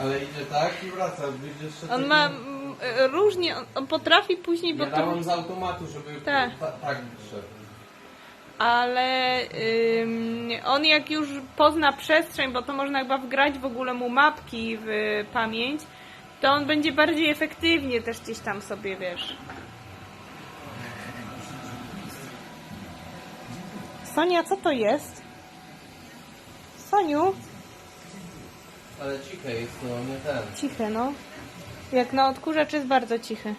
Ale idzie tak i wraca. On tak ma mm, e, różnie, on, potrafi później, bo Ja to... z automatu, żeby Tak. ta- tak ale on jak już pozna przestrzeń, bo to można chyba wgrać w ogóle mu mapki w pamięć, to on będzie bardziej efektywnie też gdzieś tam sobie, wiesz. Sonia, co to jest? Soniu? Ale ciche jest, no nie ten. Ciche, no. Jak na odkurzacz jest bardzo cichy.